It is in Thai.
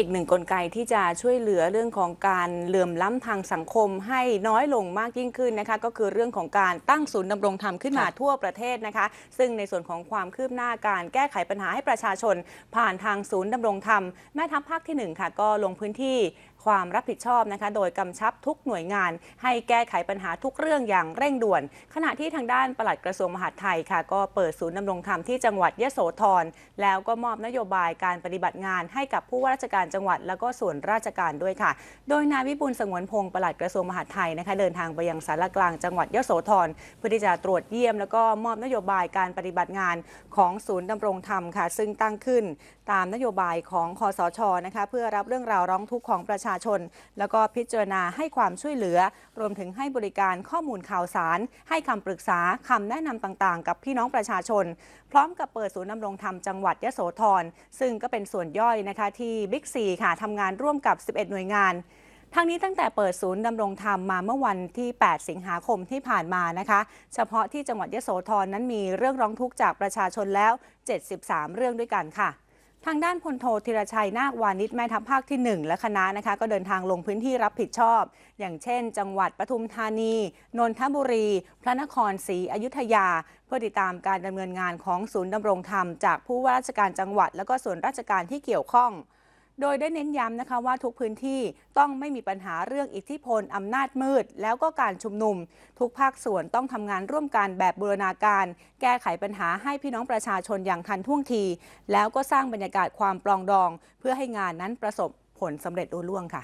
อีกหนึ่งกลไกที่จะช่วยเหลือเรื่องของการเหลื่อมล้ำทางสังคมให้น้อยลงมากยิ่งขึ้นนะคะ ก็คือเรื่องของการตั้งศูนย์ดำรงธรรมขึ้นมาค่ะทั่วประเทศนะคะ ซึ่งในส่วนของความคืบหน้าการแก้ไขปัญหาให้ประชาชน ผ่านทางศูนย์ดำรงธรรมแม่ทัพภาคที่หนึ่งค่ะก็ลงพื้นที่ ความรับผิดชอบนะคะ โดยกำชับทุกหน่วยงาน ให้แก้ไขปัญหาทุกเรื่องอย่างเร่งด่วน ขณะที่ทางด้านปลัดกระทรวงมหาดไทยค่ะ ก็เปิดศูนย์ดำรงธรรมที่จังหวัดยะโสธรแล้วก็มอบนโยบายการปฏิบัติงานให้กับผู้ว่าราชการจังหวัด แล้วก็ส่วนราชการด้วยค่ะ โดยนายวิบุลสงวนพงศ์ปลัดกระทรวงมหาดไทยนะคะ เดินทางไปยังสารกลางจังหวัดยะโสธรเพื่อที่จะตรวจเยี่ยม แล้วก็มอบนโยบายการปฏิบัติงานของศูนย์ดำรงธรรมค่ะ ซึ่งตั้งขึ้น ตามนโยบายของคอสชนะคะ เพื่อรับเรื่องราวร้องทุกข์ของประชาชน แล้วก็พิจารณาให้ความช่วยเหลือ รวมถึงให้บริการข้อมูลข่าวสาร ให้คำปรึกษาคำแนะนำต่างๆ กับพี่น้องประชาชน พร้อมกับเปิดศูนย์ดำรงธรรมจังหวัดยโสธรซึ่งก็เป็นส่วนย่อยนะคะที่บิ๊กซีค่ะทำงานร่วมกับ 11 หน่วยงานทั้งนี้ตั้งแต่เปิดศูนย์ดำรงธรรมมาเมื่อวันที่ 8 สิงหาคมที่ผ่านมานะคะ เฉพาะที่จังหวัดยโสธรนั้นมีเรื่องร้องทุกข์จากประชาชนแล้ว 73 เรื่องด้วยกันค่ะ ทางด้านพลโทธีรชัยนาควานิชแม่ทัพภาคที่ 1 และคณะนะคะ ก็เดินทางลงพื้นที่รับผิดชอบ อย่างเช่น จังหวัดปทุมธานี นนทบุรี พระนครศรีอยุธยา เพื่อติดตามการดำเนินงานของศูนย์ดำรงธรรม จากผู้ว่าราชการจังหวัด และก็ส่วนราชการที่เกี่ยวข้อง โดยได้เน้นย้ำนะคะว่าทุกพื้นที่ต้องไม่มีปัญหาเรื่องอิทธิพลอำนาจมืด แล้วก็การชุมนุม ทุกภาคส่วนต้องทำงานร่วมกันแบบบูรณาการ แก้ไขปัญหาให้พี่น้องประชาชนอย่างทันท่วงที แล้วก็สร้างบรรยากาศความปลองดอง เพื่อให้งานนั้นประสบผลสำเร็จโดยล่วงค่ะ